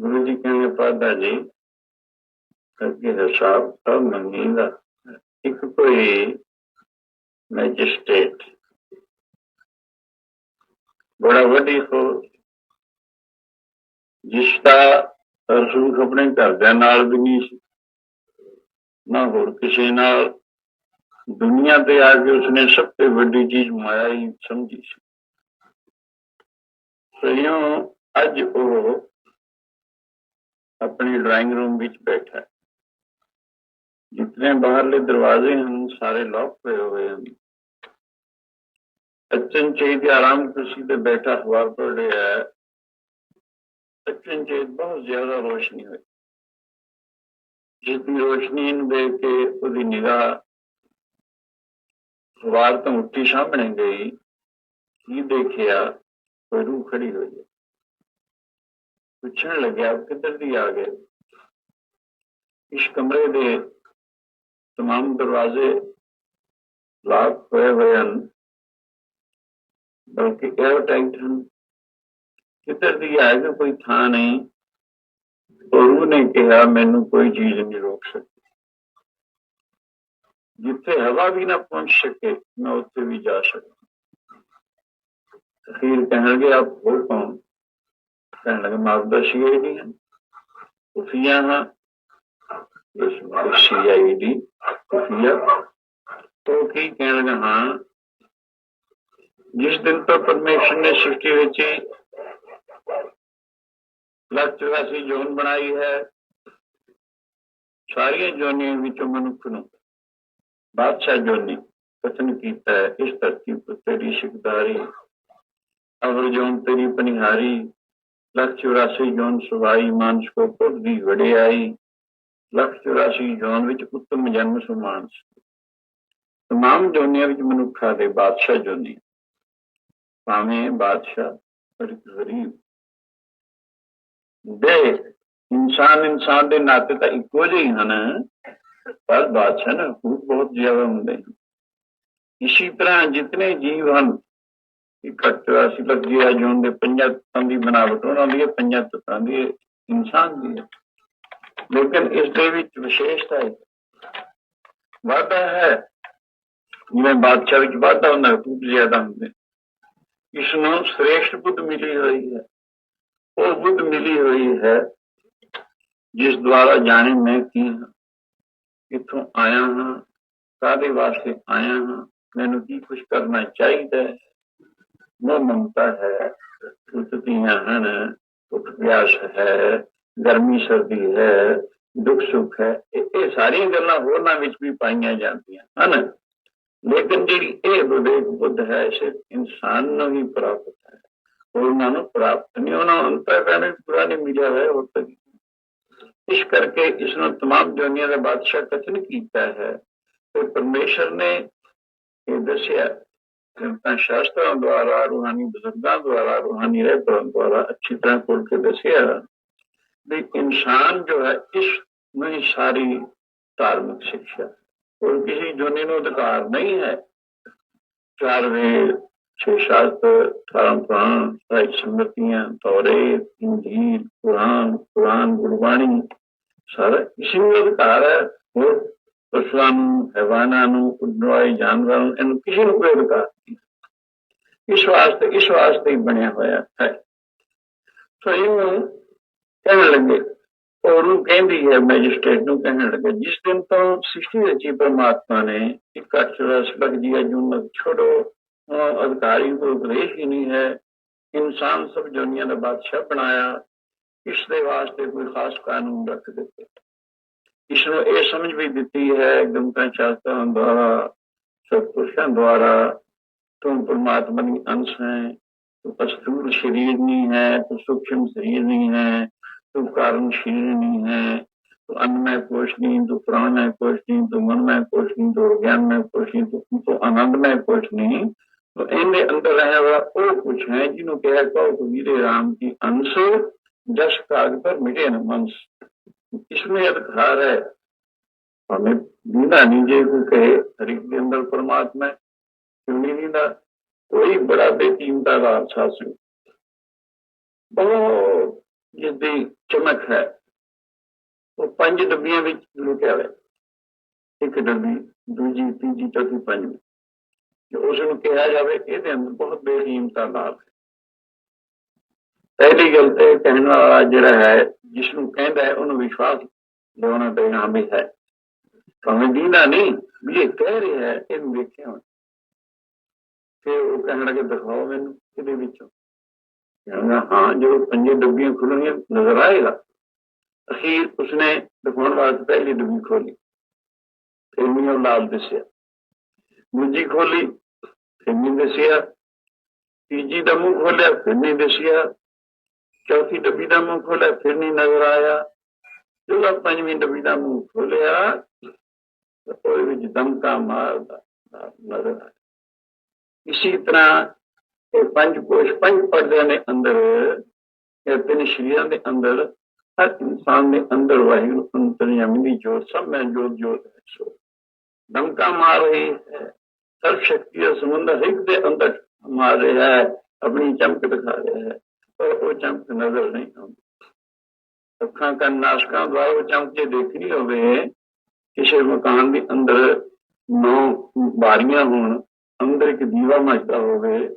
ਗੁਰੂ ਜੀ ਕਹਿੰਦੇ, ਪਾਦਾ ਜੀ ਅੱਗੇ ਹਿਸਾਬ ਤਾਂ ਮੰਗੀਦਾ ਇੱਕ ਕੋਈ ਮੈਜਿਸਟ੍ਰੇਟ ਬੜਾ ਵੱਡੀ ਹੋ ਜਿਸ ਦਾ ਰਸੂਖ ਆਪਣੇ ਘਰਦਿਆਂ ਨਾਲ ਵੀ ਨਹੀਂ ਸੀ। ਨਾ ਹੋਰ ਕਿਸੇ ਨਾਲ। ਦੁਨੀਆ ਤੇ ਆ ਕੇ ਉਸਨੇ ਸਭ ਤੋਂ ਵੱਡੀ ਚੀਜ਼ ਮਾਇਆ ਹੀ ਸਮਝੀ ਸੀ। ਸਈਓ ਅੱਜ ਉਹ ਆਪਣੇ ਡਰਾਇੰਗ ਰੂਮ ਵਿੱਚ ਬੈਠਾ ਹੈ। ਜਿਤਨੇ ਬਾਹਰਲੇ ਦਰਵਾਜ਼ੇ ਹਨ, ਸਾਰੇ ਲੌਕ ਪਏ ਹੋਏ ਹਨ। ਅਚਨ ਚੇਤ ਆਰਾਮ ਕੁਰਸੀ ਤੇ ਬੈਠਾ ਅਖਬਾਰ ਪੜ੍ਹ ਰਿਹਾ ਹੈ। ਅਚਨ ਚੇਤ ਬਹੁਤ ਜ਼ਿਆਦਾ ਰੋਸ਼ਨੀ ਹੋਈ। ਜਿਤਨੀ ਰੋਸ਼ਨੀ ਨੂੰ ਦੇਖ ਕੇ ਉਹਦੀ ਨਿਗਾਹ ਅਖਬਾਰ ਤੋਂ ਉੱਠੀ ਸਾਹਮਣੇ ਗਈ, ਕੀ ਦੇਖਿਆ? ਕੋਈ ਰੂਹ ਖੜੀ ਹੋਈ پوچھنے لگا کدھر دی آ گئے اس کمرے دے تمام دروازے لاک ہوئے ہوئے ہیں بلکہ ایئر ٹائٹ ہیں کدھر دی آئے گا کوئی تھا نہیں اور نے کہا مینو کوئی چیز نہیں روک سکتی جتھے ہوا بھی نہ پہنچ سکے میں اتنے بھی جا سکوں اخیر کہیں گے آپ ہو کون ਲੱਗੇ ਮਾਰਗਦਰਸ਼ੀ ਇਹ ਨਹੀਂ ਹਨ ਖੁਫੀਆ ਹਾਂ। ਸੀਆਈਡੀ ਕੀ ਕਹਿਣ ਲੱਗਾ ਹਾਂ? ਜਿਸ ਦਿਨ ਤੋਂ ਪਰਮੇਸ਼ਰ ਨੇ ਸ੍ਰਿਸ਼ਟੀ ਵਿੱਚ ਲੱਖ ਜੋਨ ਬਣਾਈ ਹੈ, ਸਾਰੀਆਂ ਜੋਨੀਆਂ ਵਿੱਚੋਂ ਮਨੁੱਖ ਨੂੰ ਬਾਦਸ਼ਾਹ ਜੋਨੀ ਕਥਨ ਕੀਤਾ ਹੈ। ਇਸ ਧਰਤੀ ਉੱਤੇ ਤੇਰੀ ਸ਼ਿਕਦਾਰੀ, ਅਵਰ ਜੋਨ ਤੇਰੀ ਪਨਿਹਾਰੀ ਲੱਖ ਚੁਰਾਸੀ ਜੋਨ ਸਵਾਈ ਮਾਨਸ ਕੋ ਪੁਰ ਦੀ ਵਡਿਆਈ ਲੱਖ ਚੁਰਾਸੀ ਜੋਨ ਵਿੱਚ ਉੱਤਮ ਜਨਮ ਸੁਮਾਨਸ ਤਮਾਮ ਜੋਨੀਆਂ ਵਿੱਚ ਮਨੁੱਖਾਂ ਦੇ ਬਾਦਸ਼ਾਹ ਜੋਨੀ। ਭਾਵੇਂ ਬਾਦਸ਼ਾਹ, ਪਰ ਇੱਕ ਗਰੀਬ। ਦੇ ਇਨਸਾਨ ਇਨਸਾਨ ਦੇ ਨਾਤੇ ਤਾਂ ਇੱਕੋ ਜਿਹੇ ਹਨ, ਪਰ ਬਾਦਸ਼ਾਹ ਨਾ ਬਹੁਤ ਜ਼ਿਆਦਾ ਹੁੰਦੇ ਹਨ। ਇਸੇ ਤਰ੍ਹਾਂ ਜਿਤਨੇ ਜੀਵ ਹਨ ਇਕੱਠਾ ਸੀ ਲੱਗਿਆ ਜੋਨ ਦੇ ਪੰਜਾਂ ਤੱਤਾਂ ਦੀ ਬਣਾਵਟ ਉਹਨਾਂ ਦੀ ਹੈ, ਪੰਜਾਂ ਤੱਤਾਂ ਦੀ ਇਨਸਾਨ ਦੀ। ਹੈ ਲੇਕਿਨ ਇਸ ਦੇ ਵਿੱਚ ਵਿਸ਼ੇਸ਼ਤਾ ਹੈ। ਵਾਧਾ ਹੈ। ਜਿਵੇਂ ਬਾਦਸ਼ਾਹ ਵਿੱਚ ਵਾਧਾ ਹੁੰਦਾ ਹਕੂਕ ਜ਼ਿਆਦਾ ਹੁੰਦੇ। ਇਸ ਨੂੰ ਸ੍ਰੇਸ਼ਟ ਬੁੱਧ ਮਿਲੀ ਹੋਈ ਹੈ। ਉਹ ਬੁੱਧ ਮਿਲੀ ਹੋਈ ਹੈ ਜਿਸ ਦੁਆਰਾ ਜਾਣੇ ਮੈਂ ਕੀ ਹਾਂ। ਕਿੱਥੋਂ ਆਇਆ ਹਾਂ ਕਾਦੇ ਵਾਸਤੇ ਆਇਆ ਹਾਂ ਮੈਨੂੰ ਕੀ ਕੁਝ ਕਰਨਾ ਚਾਹੀਦਾ ਹੈ? ਮੋਹ ਮਮਤਾ ਹੈ ਉਤਤੀਆਂ ਹਨ ਉਤ ਪਿਆਸ ਹੈ ਗਰਮੀ ਸਰਦੀ ਹੈ ਦੁੱਖ ਸੁੱਖ ਹੈ ਇਹ ਇਹ ਸਾਰੀਆਂ ਗੱਲਾਂ ਹੋਰਨਾਂ ਵਿੱਚ ਵੀ ਪਾਈਆਂ ਜਾਂਦੀਆਂ ਹਨ ਲੇਕਿਨ ਜਿਹੜੀ ਇਹ ਵਿਵੇਕ ਬੁੱਧ ਹੈ ਸਿਰਫ ਇਨਸਾਨ ਨੂੰ ਹੀ ਪ੍ਰਾਪਤ ਹੈ ਉਹਨਾਂ ਨੂੰ ਪ੍ਰਾਪਤ ਨਹੀਂ ਉਹਨਾਂ ਨੂੰ ਅੰਤਰ ਕਹਿੰਦੇ ਪੂਰਾ ਨਹੀਂ ਮਿਲਿਆ ਹੈ ਹੋਰ ਤੱਕ ਇਸ ਕਰਕੇ ਇਸ ਨੂੰ तमाम ਦੁਨੀਆ ਦਾ ਬਾਦਸ਼ਾਹ ਕਥਨ ਕੀਤਾ ਹੈ ਤੇ ਪਰਮੇਸ਼ਰ ਨੇ ਇਹ ਦੱਸਿਆ ਤਾਂ ਸ਼ਾਸਤਰਾਂ ਦੁਆਰਾ ਰੂਹਾਨੀ ਬਜ਼ੁਰਗਾਂ ਦੁਆਰਾ ਰੂਹਾਨੀ ਰਹਿਬਰਾਂ ਦੁਆਰਾ ਅੱਛੀ ਤਰ੍ਹਾਂ ਖੋਲ ਕੇ ਦੱਸਿਆ ਵੀ ਇਨਸਾਨ ਜੋ ਹੈ ਇਸ ਨੂੰ ਹੀ ਸਾਰੀ ਧਾਰਮਿਕ ਸਿੱਖਿਆ और किसी जोनी ਨੂੰ ਅਧਿਕਾਰ ਨਹੀਂ ਹੈ ਚਾਰ ਵੇਦ ਛੇ ਸ਼ਾਸਤਰ ਅਠਾਰਾਂ ਪੁਰਾਣ ਸਾਹਿਤ ਸਮਰਤੀਆਂ ਤੌਰੇ ਇੰਜੀਲ ਕੁਰਾਨ ਕੁਰਾਨ ਗੁਰਬਾਣੀ ਸਾਰਾ ਇਸੇ ਨੂੰ ਅਧਿਕਾਰ ਹੈ ਹੋਰ ਪਸ਼ੂਆਂ ਨੂੰ ਹੈਵਾਨਾਂ ਨੂੰ ਉਡਵਾਈ ਜਾਨਵਰਾਂ ਨੂੰ ਇਹਨੂੰ ਕਿਸੇ ਨੂੰ ਕੋਈ ਅਧਿਕਾਰ ਨਹੀਂ ਇਸ ਵਾਸਤੇ ਇਸ ਵਾਸਤੇ ਹੀ ਬਣਿਆ ਹੋਇਆ ਹੈ ਸੋ ਇਹਨੂੰ ਕਹਿਣ ਲੱਗੇ ਔਰ ਉਹ ਕਹਿੰਦੀ ਹੈ ਮੈਜਿਸਟ੍ਰੇਟ ਨੂੰ ਕਹਿਣ ਲੱਗਾ ਜਿਸ ਦਿਨ ਤੋਂ ਸ੍ਰਿਸ਼ਟੀ ਰਚੀ ਪਰਮਾਤਮਾ ਨੇ ਇੱਕ ਅਕਸ਼ਰ ਸਬਕ ਦਿਆ ਜੁਨ ਛੋੜੋ ਅਧਿਕਾਰੀ ਕੋਈ ਉਪਦੇਸ਼ ਹੀ ਨਹੀਂ ਹੈ ਇਨਸਾਨ ਸਭ ਦੁਨੀਆ ਦਾ ਬਾਦਸ਼ਾਹ ਬਣਾਇਆ ਇਸ ਦੇ ਵਾਸਤੇ ਕੋਈ ਖਾਸ ਕਾਨੂੰਨ ਰੱਖ ਦਿੱਤੇ ਇਸ ਨੂੰ ਇਹ ਸਮਝ ਵੀ ਦਿੱਤੀ ਹੈ ਗੰਗਾ ਸ਼ਾਸਤਰਾਂ ਦੁਆਰਾ ਸਤਪੁਰਸ਼ਾਂ ਦੁਆਰਾ ਤੁਮ ਪਰਮਾਤਮਾ ਦੀ ਅੰਸ਼ ਹੈ ਤੂੰ ਅਸਥੂਲ ਸ਼ਰੀਰ ਨਹੀਂ ਹੈ ਤੂੰ ਸੂਖਮ ਸਰੀਰ ਨਹੀਂ ਹੈ तू कारण शरीर नहीं है तो अन्नमय कोश नहीं तो प्राणमय कोश नहीं तो मनमय कोश नहीं तो ज्ञानमय कोश नहीं तो, तो आनंदमय कोश नहीं तो इनके अंदर रहे हुआ वो कुछ है जिन्हों कह कहो कबीरे राम की अंश जस काग पर मिटे न मंस इसमें अधिकार है हमें दीदा नहीं जे को कहे हरिक के अंदर परमात्मा क्यों नहीं दीदा कोई बड़ा बेकीमता का शास्त्र बहुत ਜਿਸ ਦੀ ਚਮਕ ਹੈ ਉਹ ਪੰਜ ਡੱਬੀਆਂ ਵਿੱਚ ਲੁਕਿਆ ਹੋਇਆ ਹੈ। ਇੱਕ ਡੱਬੀ ਦੂਜੀ ਤੀਜੀ ਚੌਥੀ ਪੰਜਵੀਂ ਜੇ ਉਸ ਨੂੰ ਕਿਹਾ ਜਾਵੇ ਇਹਦੇ ਅੰਦਰ ਬਹੁਤ ਬੇਕੀਮਤਾ ਲਾਭ ਹੈ ਪਹਿਲੀ ਗੱਲ ਤੇ ਕਹਿਣ ਵਾਲਾ ਜਿਹੜਾ ਹੈ ਜਿਸ ਨੂੰ ਕਹਿੰਦਾ ਹੈ, ਉਹਨੂੰ ਵਿਸ਼ਵਾਸ ਦਿਵਾਉਣਾ ਪੈਣਾ ਵੀ ਹੈ ਭਾਵੇਂ ਦੀਨਾ ਨਹੀਂ, ਵੀ ਇਹ ਕਹਿ ਰਿਹਾ ਹੈ, ਇਹਨੂੰ ਵੇਖਿਆ ਹੋਇਆ। ਫਿਰ ਉਹ ਕਹਿਣ ਲੱਗੇ, ਦਿਖਾਓ ਮੈਨੂੰ ਇਹਦੇ ਵਿੱਚੋਂ। ਕਹਿੰਦਾ ਹਾਂ, ਜਦੋਂ ਪੰਜੇ ਡੱਬੀਆਂ ਖੁੱਲਣੀਆਂ ਨਜ਼ਰ ਆਏਗਾ। ਅਖੀਰ ਉਸਨੇ ਦਿਖਾਉਣ ਵਾਸਤੇ ਪਹਿਲੀ ਡੱਬੀ ਖੋਲੀ ਫਿਰ ਮੈਨੂੰ ਲਾਲ ਦਿਸਿਆ। ਦੂਜੀ ਖੋਲੀ ਫਿਰ ਨਹੀਂ ਦਿਸਿਆ। ਤੀਜੀ ਦਾ ਮੂੰਹ ਖੋਲਿਆ ਫਿਰ ਨਹੀਂ ਦਿਸਿਆ। ਚੌਥੀ ਡੱਬੀ ਦਾ ਮੂੰਹ ਖੋਲਿਆ, ਫਿਰ ਨਹੀਂ ਨਜ਼ਰ ਆਇਆ। ਜਦੋਂ ਪੰਜਵੀਂ ਡੱਬੀ ਦਾ ਮੂੰਹ ਖੋਲਿਆ ਉਹਦੇ ਵਿੱਚ ਦਮਕਾ ਮਾਰਦਾ, ਨਜ਼ਰ ਆਇਆ। ਇਸੇ ਤਰ੍ਹਾਂ ਇਹ ਪੰਜ ਕੋਸ਼, ਪੰਜ ਪਰਦਿਆਂ ਦੇ ਅੰਦਰ, ਇਹ ਤਿੰਨ ਸ਼ਰੀਰਾਂ ਦੇ ਅੰਦਰ, ਹਰ ਇਨਸਾਨ ਦੇ ਅੰਦਰ ਵਾਹਿਗੁਰੂ ਅੰਤਰਯਾਮੀ ਦੀ ਜੋਤ, ਸਭ ਮੈਂ ਜੋਤ ਜੋਤ ਹੈ ਸੋ ਦਮਕਾ ਮਾਰ ਰਹੀ ਹੈ ਸਰਵ ਸ਼ਕਤੀ ਦਾ ਸਮੁੰਦਰ ਇੱਕ ਦੇ ਅੰਦਰ ਮਾਰ ਰਿਹਾ ਹੈ, ਆਪਣੀ ਚਮਕ ਦਿਖਾ ਰਿਹਾ ਹੈ। ਪਰ ਉਹ ਚਮਕ ਨਜ਼ਰ ਨਹੀਂ ਆਉਂਦੀ। ਅੱਖਾਂ ਕੰਨ ਨਾਸ਼ਕਾਂ ਦੁਆਰਾ ਉਹ ਚਮਕ ਦੇਖਣੀ ਹੋਵੇ, ਕਿਸੇ ਮਕਾਨ ਦੇ ਅੰਦਰ ਨੌ ਬਾਰੀਆਂ ਹੋਣ, ਅੰਦਰ ਇੱਕ ਦੀਵਾ ਮਚਦਾ ਹੋਵੇ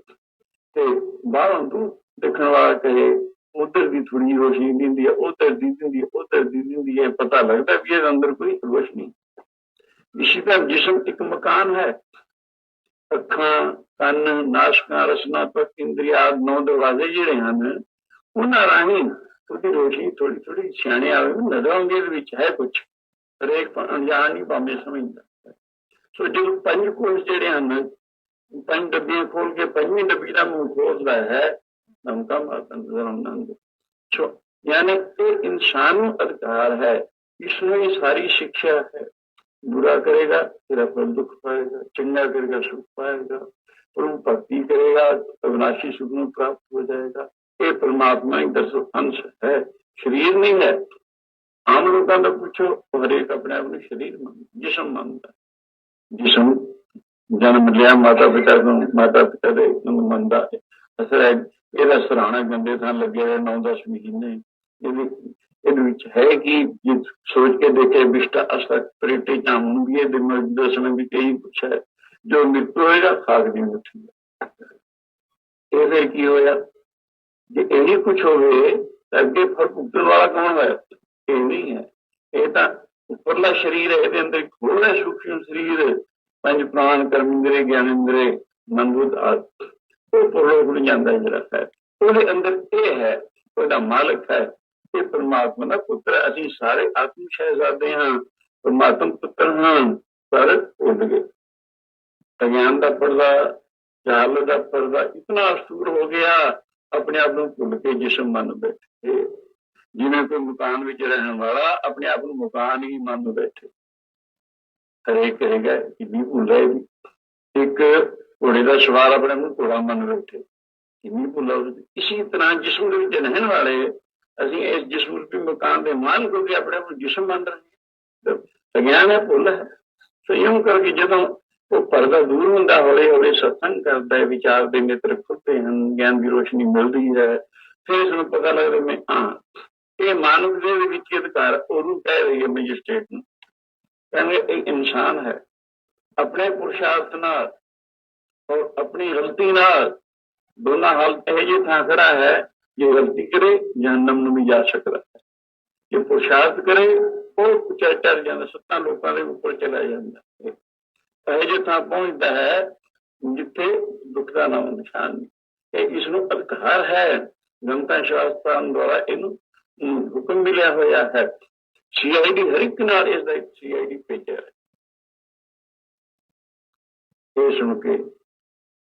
ਤੇ ਬਾਹਰੋਂ ਤੋਂ ਦੇਖਣ ਵਾਲਾ ਕਹੇ, ਉਧਰ ਦੀ ਥੋੜੀ ਰੋਸ਼ਨੀ ਦਿੰਦੀ ਹੈ, ਉਧਰ ਦੀ ਦਿੰਦੀ ਹੈ, ਉਧਰ ਦੀ ਦਿੰਦੀ ਹੈ। ਪਤਾ ਲੱਗਦਾ ਵੀ ਇਹਦੇ ਅੰਦਰ ਕੋਈ ਰੋਸ਼ਨੀ। ਇਸੇ ਤਰ੍ਹਾਂ ਜਿਸਮ ਇੱਕ ਮਕਾਨ ਹੈ ਅੱਖਾਂ, ਕੰਨ, ਨਾਸ਼ਕਾਂ, ਰਸਨਾ ਤੱਕ ਇੰਦਰੀਆ ਨੌ ਦਰਵਾਜ਼ੇ ਜਿਹੜੇ ਹਨ, ਉਹਨਾਂ ਰਾਹੀਂ ਉਹਦੀ ਰੋਸ਼ਨੀ ਥੋੜੀ ਥੋੜੀ ਸਿਆਣੇ ਆਵੇ ਨਜ਼ਰ ਆਉਂਦੀ ਇਹਦੇ ਵਿੱਚ ਹੈ ਕੁਝ ਹਰੇਕ ਅਣਜਾਣ ਨਹੀਂ ਭਾਵੇਂ ਸਮਝਦਾ ਸੋ ਜਦੋਂ ਪੰਜ ਕੋਸ਼ ਜਿਹੜੇ ਹਨ, ਪੰਜ ਡੱਬੀਆਂ ਖੋਲ ਕੇ ਪੰਜਵੀਂ ਡੱਬੀ ਦਾ ਮੂੰਹ ਖੋਲਦਾ ਹੈ, ਨਮਕਾ ਮਾਤਾ ਨਜ਼ਰ ਸੋ ਯਾਨੀ ਕਿ ਇਨਸਾਨ ਨੂੰ ਅਧਿਕਾਰ ਹੈ, ਇਸ ਨੂੰ ਇਹ ਸਾਰੀ ਸਿੱਖਿਆ ਹੈ। ਬੁਰਾ ਕਰੇਗਾ ਤੇਰਾ ਫਲ ਦੁੱਖ ਪਾਏਗਾ, ਚੰਗਾ ਕਰੇਗਾ, ਸੁਖ ਪਾਏਗਾ ਪ੍ਰਭੂ ਭਗਤੀ ਕਰੇਗਾ, ਅਵਨਾਸ਼ੀ ਸੁਖ ਨੂੰ ਪ੍ਰਾਪਤ ਹੋ ਜਾਏਗਾ। ਇਹ ਪਰਮਾਤਮਾ ਹੀ ਦਸੋ, ਅੰਸ਼ ਹੈ, ਸਰੀਰ ਨਹੀਂ ਹੈ। ਆਮ ਲੋਕਾਂ ਦਾ ਪੁੱਛੋ ਹਰੇਕ ਆਪਣੇ ਆਪ ਨੂੰ ਸਰੀਰ ਮੰਨਦਾ, ਜਿਸਮ ਮੰਨਦਾ। ਜਿਸਮ ਜਨਮ ਲਿਆ ਮਾਤਾ ਪਿਤਾ ਨੂੰ ਮਾਤਾ ਪਿਤਾ ਦੇ ਨੂੰ ਮੰਨਦਾ ਹੈ। ਅਸਰ ਹੈ, ਇਹਦਾ ਸਰਾਣਾ ਗੰਦੇ ਥਾਂ ਲੱਗਿਆ ਹੋਇਆ 9-10 ਮਹੀਨੇ। ਇਹਦੇ ਇਹਦੇ ਵਿੱਚ ਹੈ ਕਿ ਜੇ ਸੋਚ ਕੇ ਦੇਖੇ ਵਿਸ਼ਟਾ ਅਸਰ ਪ੍ਰੀਤੀ ਚਾਹੂੰ ਵੀ ਇਹਦੇ ਮਰਦ ਦਸਣ ਵੀ ਕਈ ਕੁਛ ਹੈ ਜੋ ਮ੍ਰਿਤੂ ਹੋਏਗਾ ਖਾਕ ਦੀ ਮੁੱਠੀ ਇਹਦੇ ਕੀ ਹੋਇਆ? ਜੇ ਇਹ ਕੁਛ ਹੋਵੇ, ਤਾਂ ਅੱਗੇ ਫਲ ਭੁਗਤਣ ਵਾਲਾ ਕੌਣ ਹੈ ਇਹ ਨਹੀਂ ਹੈ। ਇਹ ਤਾਂ ਉੱਪਰਲਾ ਸਰੀਰ ਹੈ, ਇਹਦੇ ਅੰਦਰ ਹੋਰ ਹੈ ਸੂਖਮ ਸਰੀਰ ਪੰਜ ਪ੍ਰਾਣ ਕਰਮ ਇੰਦਰੀ ਗਿਆਨ ਇੰਦਰੀ ਮਨਬੁੱਧ ਆਦ। ਉਹ ਪਰਲੋਕ ਨੂੰ ਜਾਂਦਾ ਜਿਹੜਾ ਹੈ। ਉਹਦੇ ਅੰਦਰ ਇਹ ਹੈ, ਉਹਦਾ ਮਾਲਕ ਹੈ। ਇਹ ਪਰਮਾਤਮਾ ਦਾ ਪੁੱਤਰ ਅਸੀਂ ਸਾਰੇ ਆਤਮ ਸ਼ਹਿਜ਼ਾਦੇ ਹਾਂ, ਪਰਮਾਤਮ ਪੁੱਤਰ ਹਾਂ, ਪਰ ਉੱਡ ਗਏ। ਅਗਿਆਨ ਦਾ ਪਰਦਾ, ਜਾਲ ਦਾ ਪਰਦਾ ਇਤਨਾ ਅਸੂਰ ਹੋ ਗਿਆ, ਆਪਣੇ ਆਪ ਨੂੰ ਭੁੱਲ ਕੇ ਜਿਸਮ ਮੰਨ ਬੈਠੇ। ਜਿਵੇਂ ਕੋਈ ਮਕਾਨ ਵਿੱਚ ਰਹਿਣ ਵਾਲਾ ਆਪਣੇ ਆਪ ਨੂੰ ਮਕਾਨ ਹੀ ਮੰਨ ਬੈਠੇ। ਹਰੇਕ ਕਹੇਗਾ ਕਿ ਵੀ ਭੁੱਲ ਰਹੇ ਵੀ ਇੱਕ ਘੋੜੇ ਦਾ ਸਵਾਰ ਆਪਣੇ ਨੂੰ ਘੋੜਾ ਮੰਨ ਬੈਠੇ। ਕਿੰਨੀ ਭੁੱਲਾ ਉਹਦੀ। ਇਸੇ ਤਰ੍ਹਾਂ ਜਿਸਮ ਦੇ ਵਿੱਚ ਰਹਿਣ ਵਾਲੇ ਅਸੀਂ ਇਸ ਜਿਸਮ ਮਕਾਨ ਦੇ ਮਾਲਕ ਹੋ ਕੇ ਆਪਣੇ ਆਪ ਨੂੰ ਜਿਸਮ ਮੰਨ ਰਹੇ ਅਗਿਆਨ ਹੈ, ਭੁੱਲ ਹੈ। ਸੋ ਇਉਂ ਕਰਕੇ ਜਦੋਂ ਉਹ ਪਰਦਾ ਦੂਰ ਹੁੰਦਾ ਹੌਲੇ ਹੌਲੇ ਸਤਸੰਗ ਕਰਦਾ ਹੈ, ਵਿਚਾਰ ਦੇ ਮਿੱਤਰ ਖੁੱਲਦੇ ਹਨ, ਗਿਆਨ ਦੀ ਰੋਸ਼ਨੀ ਮਿਲਦੀ ਹੈ, ਫਿਰ ਇਸ ਨੂੰ ਪਤਾ ਲੱਗਦਾ ਮੈਂ ਹਾਂ, ਇਹ ਮਾਨਵ ਦੇ ਵਿੱਚ ਅਧਿਕਾਰ ਉਹਨੂੰ ਕਹਿ ਰਹੀ ਹੈ ਮੈਜਿਸਟ੍ਰੇਟ ਨੂੰ। ਕਹਿੰਦੇ ਇਹ ਇਨਸਾਨ ਹੈ। ਆਪਣੇ ਪੁਰਸ਼ਾਰਥ ਨਾਲ ਔਰ ਆਪਣੀ ਗਲਤੀ ਨਾਲ ਦੋਨਾਂ ਹਾਲਤ ਇਹ ਜਿਹੀ ਥਾਂ ਖੜਾ ਹੈ ਜੇ ਗਲਤੀ ਕਰੇ ਜਹਨਮ ਨੂੰ ਵੀ ਜਾ ਸਕਦਾ ਜੇ ਪੁਰਸ਼ਾਰਥ ਕਰੇ, ਉਹ ਚੜ ਜਾਂਦਾ, ਸੱਤਾਂ ਲੋਕਾਂ ਦੇ ਉੱਪਰ ਚਲਾ ਜਾਂਦਾ। ਇਹ ਜਿਹੀ ਥਾਂ ਪਹੁੰਚਦਾ ਹੈ, ਜਿੱਥੇ ਦੁੱਖ ਦਾ ਨਾਮ ਨਿਸ਼ਾਨ ਨਹੀਂ। ਇਹ ਇਸ ਨੂੰ ਅਧਿਕਾਰ ਹੈ। ਗੰਤਾ ਸ਼ਾਸਤਰਾਂ ਦੁਆਰਾ ਇਹਨੂੰ ਹੁਕਮ ਮਿਲਿਆ ਹੋਇਆ ਹੈ। ਸੀਆਈਡੀ ਹਰ ਇੱਕ ਨਾਲ ਇਸ ਦਾ ਸੀਆਈਡੀ ਭੇਜਿਆ ਹੈ। ਇਹ ਸੁਣ ਕੇ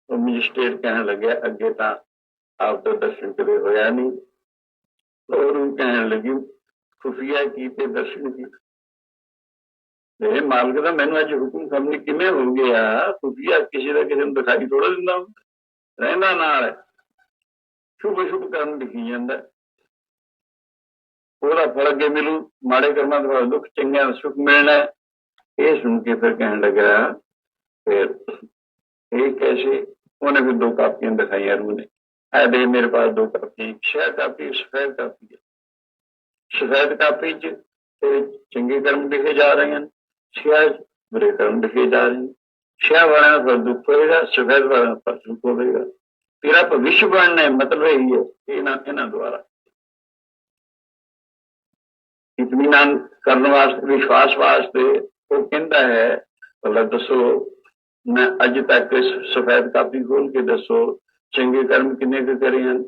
ਉਹ ਮੈਜਿਸਟ੍ਰੇਟ ਕਹਿਣ ਲੱਗਿਆ, ਅੱਗੇ ਤਾਂ ਆਪ ਤੋਂ ਦਰਸ਼ਨ ਕਦੇ ਹੋਇਆ ਨਹੀਂ ਔਰ ਉਹ ਕਹਿਣ ਲੱਗੀ ਖੁਫੀਆ ਕੀਤੇ ਦਰਸ਼ਨ ਕੀ ਇਹ ਮਾਲਕ ਦਾ ਮੈਨੂੰ ਅੱਜ ਹੁਕਮ ਕਰਨੀ ਕਿਵੇਂ ਹੋ ਗਿਆ ਖੁਫੀਆ ਕਿਸੇ ਦਾ ਕਿਸੇ ਨੂੰ ਦਿਖਾਈ ਥੋੜਾ ਦਿੰਦਾ ਹੁੰਦਾ। ਰਹਿੰਦਾ ਨਾਲ ਹੈ। ਸ਼ੁਭ ਸ਼ੁਭ ਕਰਮ ਲਿਖੀ ਜਾਂਦਾ ਹੈ। ਉਹਦਾ ਫਲ ਅੱਗੇ ਮਿਲੂ ਮਾੜੇ ਕਰਮਾਂ ਦਾ ਫਲ ਦੁੱਖ ਚੰਗਿਆਂ ਦਾ ਸੁੱਖ ਮਿਲਣਾ ਹੈ। ਇਹ ਸੁਣ ਕੇ ਫਿਰ ਕਹਿਣ ਲੱਗਾ ਫਿਰ ਇਹ कैसे ਉਹਨੇ ਫਿਰ ਦੋ ਕਾਪੀਆਂ ਦਿਖਾਈਆਂ ਰੂ ਨੇ ਆ ਦੇ ਮੇਰੇ ਪਾਸ ਦੋ ਕਾਪੀ ਇੱਕ ਸ਼ਹਿਰ ਕਾਪੀ, ਇੱਕ ਸਫੈਦ ਕਾਪੀ ਸਫੈਦ ਕਾਪੀ 'ਚ ਤੇ ਚੰਗੇ ਕਰਮ ਲਿਖੇ ਜਾ ਰਹੇ ਹਨ ਸਿਆਹ ਬੁਰੇ ਕਰਮ ਲਿਖੇ ਜਾ ਰਹੇ ਹਨ। ਸਿਆਹ ਵਾਲਾ ਪਰ ਦੁੱਖ ਹੋਏਗਾ, ਸਫੈਦ ਵਾਲਾ ਪਰ ਸੁਖ ਹੋਵੇਗਾ। ਤੇਰਾ ਭਵਿੱਖ ਬਣਨਾ ਹੈ ਮਤਲਬ ਇਹੀ ਹੈ ਇਹਨਾਂ ਇਹਨਾਂ ਦੁਆਰਾ। ਇਤਮਾਨ ਕਰਨ ਵਾਸਤੇ, ਵਿਸ਼ਵਾਸ ਵਾਸਤੇ ਉਹ ਕਹਿੰਦਾ ਹੈ, ਭਲਾ ਦੱਸੋ, ਮੈਂ ਅੱਜ ਤੱਕ ਸਫੈਦ ਕਾਪੀ ਖੋਲ ਕੇ ਦੱਸੋ ਚੰਗੇ ਕਰਮ ਕਿੰਨੇ ਕੁ ਕਰੇ ਹਨ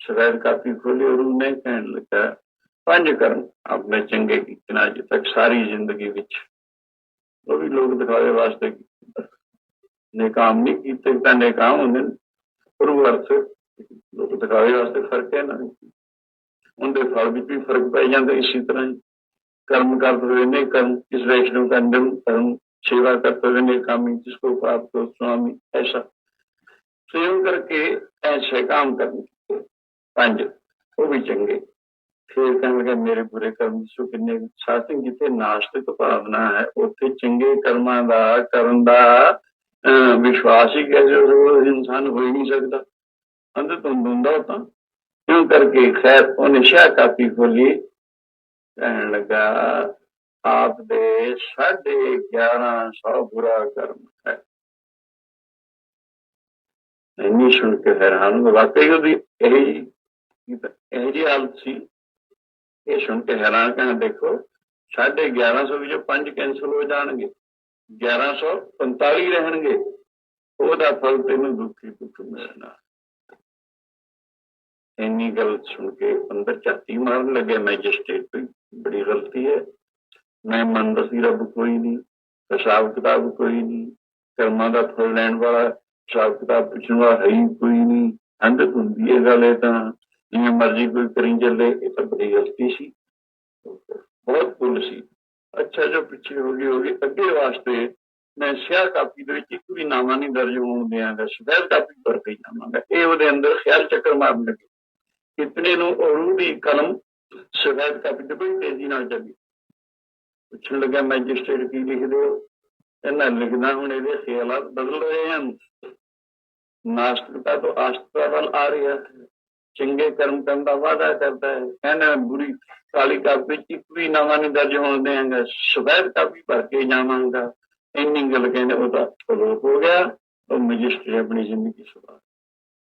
ਸਫੈਦ ਕਾਪੀ ਖੋਲੀ ਔਰ ਉਹਨੇ ਕਹਿਣ ਲੱਗਾ ਪੰਜ ਕਰਮ ਆਪਣੇ ਚੰਗੇ ਕੀਤੇ ਨੇ ਅੱਜ ਤੱਕ ਸਾਰੀ ਜ਼ਿੰਦਗੀ ਵਿੱਚ ਉਹ ਵੀ ਲੋਕ ਦਿਖਾਵੇ ਵਾਸਤੇ ਕੀਤੇ ਨੇਕਾਮ ਨਹੀਂ ਕੀਤੇ ਤਾਂ ਨੇਕਾਮ ਹੁੰਦੇ ਨੇ ਪਰ ਉਹ ਅਰਥ ਲੋਕ ਦਿਖਾਵੇ ਵਾਸਤੇ ਫਰਕ ਹੈ ਨਾ ਉਹਦੇ ਫਲ ਵਿੱਚ ਵੀ ਫਰਕ ਪੈ ਜਾਂਦਾ ਇਸੇ ਤਰ੍ਹਾਂ ਹੀ कर्म करते हुए नहीं कर्म इस वैष्णव का निम कर्म सेवा करते हुए नहीं कामी जिसको प्राप्त हो स्वामी ऐसा ਸੇਵ ਕਰਕੇ ਐਸੇ ਕੰਮ ਕਰਨੇ। ਪੰਜ, ਉਹ ਵੀ ਚੰਗੇ। ਫਿਰ ਕਹਿੰਦੇ ਮੇਰੇ ਬੁਰੇ ਕਰਮ ਸੋ ਕਿੰਨੇ ਸਾਥੀ, ਜਿੱਥੇ ਨਾਸਤਿਕ ਭਾਵਨਾ ਹੈ, ਉੱਥੇ ਚੰਗੇ ਕਰਮਾਂ ਦਾ ਕਰਨ ਦਾ ਵਿਸ਼ਵਾਸ ਹੀ ਕਿ ਜੋ ਇਨਸਾਨ ਹੋ ਹੀ ਨਹੀਂ ਸਕਦਾ। ਅੰਦਰ ਤੋਂ ਹੁੰਦਾ ਤਾਂ। ਕਿਉਂ ਕਰਕੇ ਖੈਰ, ਉਹ ਨਿਸ਼ਾ ਕਾਪੀ ਖੋਲੀ। ਕਹਿਣ ਲੱਗਾ, ਆਪ ਦੇ 1150 ਬੁਰਾ ਕਰਮ ਹੈ। ਇੰਨੀ ਸੁਣ ਕੇ ਹੈਰਾਨ ਹੋ ਵਾਕਈ ਉਹਦੀ ਇਹ ਇਹ ਜੀ ਹਾਲਤ ਸੀ, ਇਹ ਸੁਣ ਕੇ ਹੈਰਾਨ ਕਹਿਣਾ ਦੇਖੋ, ਸਾਢੇ 1100 ਵਿੱਚੋਂ ਪੰਜ ਕੈਂਸਲ ਹੋ ਜਾਣਗੇ 1145 ਰਹਿਣਗੇ, ਉਹਦਾ ਫਲ ਤੈਨੂੰ ਦੁੱਖੀ ਦੁੱਖ ਮਿਲਣਾ ਇੰਨੀ ਗੱਲ ਸੁਣ ਕੇ ਅੰਦਰ ਝਾਤੀ ਮਾਰਨ ਲੱਗੇ ਮੈਜਿਸਟ੍ਰੇਟ ਵੀ ਬੜੀ ਗਲਤੀ ਹੈ। ਮੈਂ ਮੰਨਦਾ ਸੀ ਰੱਬ ਕੋਈ ਨਹੀਂ ਹਿਸਾਬ ਕਿਤਾਬ ਕੋਈ ਨਹੀਂ, ਕਰਮਾਂ ਦਾ ਫਲ ਲੈਣ ਵਾਲਾ ਹਿਸਾਬ ਕਿਤਾਬ ਪੁੱਛਣ ਵਾਲਾ ਹੈ ਕੋਈ ਨਹੀਂ। ਅੰਦਰ ਹੁੰਦੀ ਹੈ ਗੱਲ ਇਹ ਤਾਂ, ਜਿਵੇਂ ਮਰਜ਼ੀ ਕੋਈ ਕਰੀ ਚੱਲੇ, ਇਹ ਤਾਂ ਬੜੀ ਗਲਤੀ ਸੀ। ਬਹੁਤ ਭੁੱਲ ਸੀ। ਅੱਛਾ, ਜੋ ਪਿੱਛੇ ਹੋ ਗਈ ਹੋ ਗਈ। ਅੱਗੇ ਵਾਸਤੇ ਮੈਂ ਸਿਆਹ ਕਾਪੀ ਦੇ ਵਿੱਚ ਇੱਕ ਵੀ ਨਾਮਾ ਨਹੀਂ ਦਰਜ ਹੋਣ ਦਿਆਂਗਾ। ਸਫੈਦ ਕਾਪੀ ਪਰ ਕੇ ਜਾਵਾਂਗਾ। ਇਹ ਉਹਦੇ ਅੰਦਰ ਖਿਆਲ ਚੱਕਰ ਮਾਰਨ ਲੱਗੇ। ਕਿਤਨੇ ਨੂੰ ਔਰੂ ਦੀ ਕਲਮ ਸਫੈਦ ਕਾਪੀ ਤੇ ਬੜੀ ਤੇਜ਼ੀ ਨਾਲ ਚੱਲੀ। ਪੁੱਛਣ ਲੱਗਾ ਮੈਜਿਸਟ੍ਰੇਟ ਕੀ ਲਿਖਦੇ ਹੋ? ਇਹਨਾਂ ਲਿਖਦਾ ਹੁਣ ਇਹਦੇ ਖਿਆਲਾਤ ਬਦਲ ਰਹੇ ਹਨ। ਨਾਸਤਿਕਤਾ ਤੋਂ ਆਸਤਿਕਤਾ ਵੱਲ ਆ ਰਿਹਾ ਚੰਗੇ ਕਰਮ ਕਰਨ ਦਾ ਵਾਅਦਾ ਕਰਦਾ ਹੈ। ਕਹਿੰਦਾ ਬੁਰੀ ਕਾਲੀ ਕਾਪੀ ਚ ਇੱਕ ਵੀ ਨਵਾਂ ਨਹੀਂ ਦਰਜ ਹੋਣ ਦੇਵਾਂਗਾ। ਸਫੈਦ ਕਾਪੀ ਭਰ ਕੇ ਜਾਵਾਂਗਾ। ਇੰਨੀ ਗੱਲ ਕਹਿੰਦੇ ਉਹਦਾ ਅਲੋਪ ਹੋ ਗਿਆ। ਉਹ ਮੈਜਿਸਟ੍ਰੇਟ ਆਪਣੀ ਜ਼ਿੰਦਗੀ ਸੁਧਾਰ